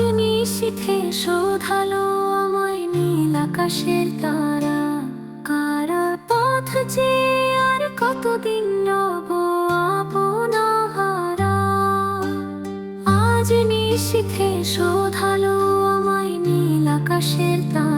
নিশীথে শোধালো আমায় নীল আকাশের তারা। কারা পথ যে আর কতদিন রব আপনাহারা আজ নিশীথে শোধালো আমায় নীল আকাশের তারা।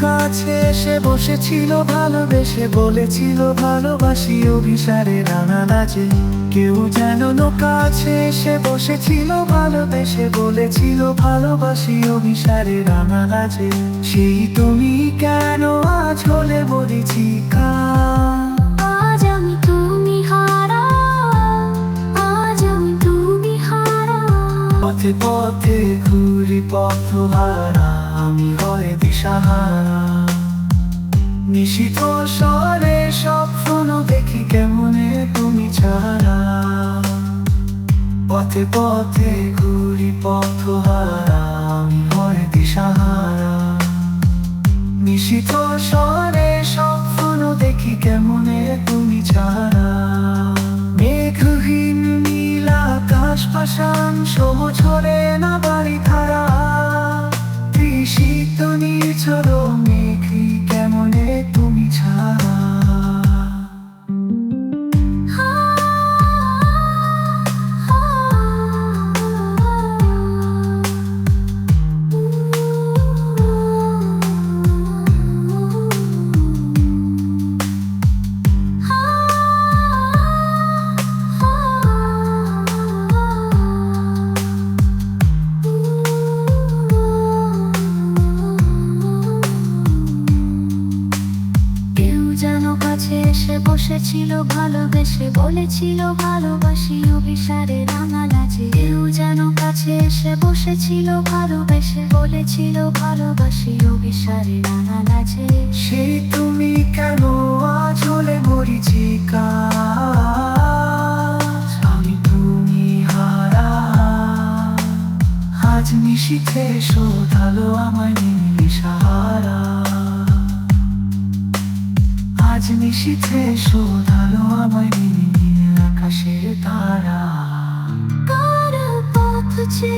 কাছে এসে বসেছিল ভালোবেসে বলেছিল ভালোবাসি অভিসারে রাঙা লাজে কেউ যেন কাছে এসে বসেছিল ভালোবেসে বলেছিল ভালোবাসি অভিসারে রাঙা লাজে সেই তুমি কেন আজ হলে বলেছি কা আজ হারা আজ হারা। পথে পথে ঘুরি পথ হারা আমি হয় দিশাহারা নিশিত স্বরে স্বপ্ন দেখি কেমনে তুমি ছাড়া। পথে পথে ঘুরি পথ হারা আমি হয় দিশাহারা। নিশিত স্বরে স্বপ্ন দেখি কেমনে তুমি ছাড়া। মেঘহীন নীল আকাশ পাশান এসে বসেছিল, ভালোবেসে বলেছিল, ভালোবাসি অভিসারে রাঙা লাজে কেউ যেন কাছে এসে বসেছিল, ভালোবেসে বলেছিল, ভালোবাসি অভিসারে রাঙা লাজে সেই তুমি কেন আজ মরিছি কাজ আমি তুমি হারা। আজ নিশীথে শোধালো আমায় নিশাহারা নিশীথে শোধালো আমায় নীল আকাশের তারা। কার পথ যে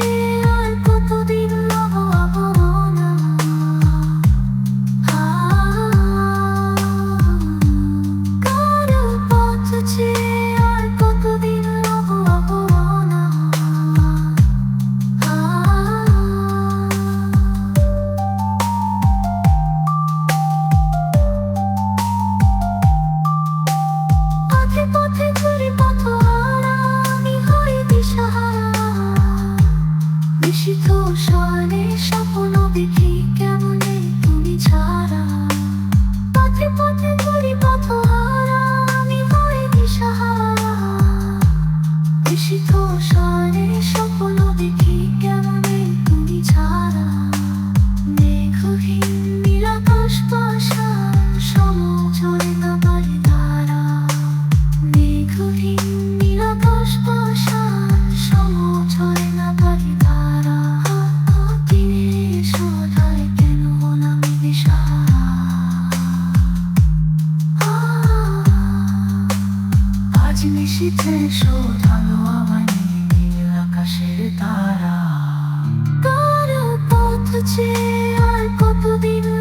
নিশীথে শোধালো আমায় নীল আকাশের তারা কার পথ যে আর কতদিন